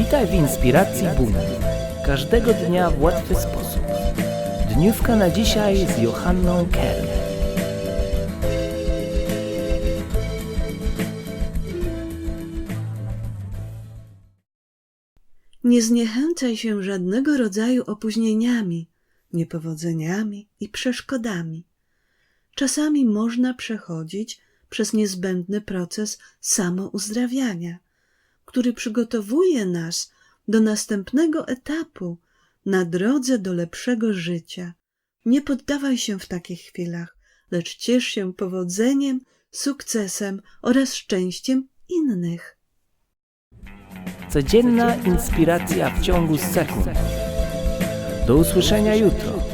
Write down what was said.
Witaj w inspiracji Buna. Każdego dnia w łatwy sposób. Dniówka na dzisiaj z Johanną Kern. Nie zniechęcaj się żadnego rodzaju opóźnieniami, niepowodzeniami i przeszkodami. Czasami można przechodzić przez niezbędny proces samouzdrawiania, który przygotowuje nas do następnego etapu na drodze do lepszego życia. Nie poddawaj się w takich chwilach, lecz ciesz się powodzeniem, sukcesem oraz szczęściem innych. Codzienna inspiracja w ciągu sekund. Do usłyszenia jutro.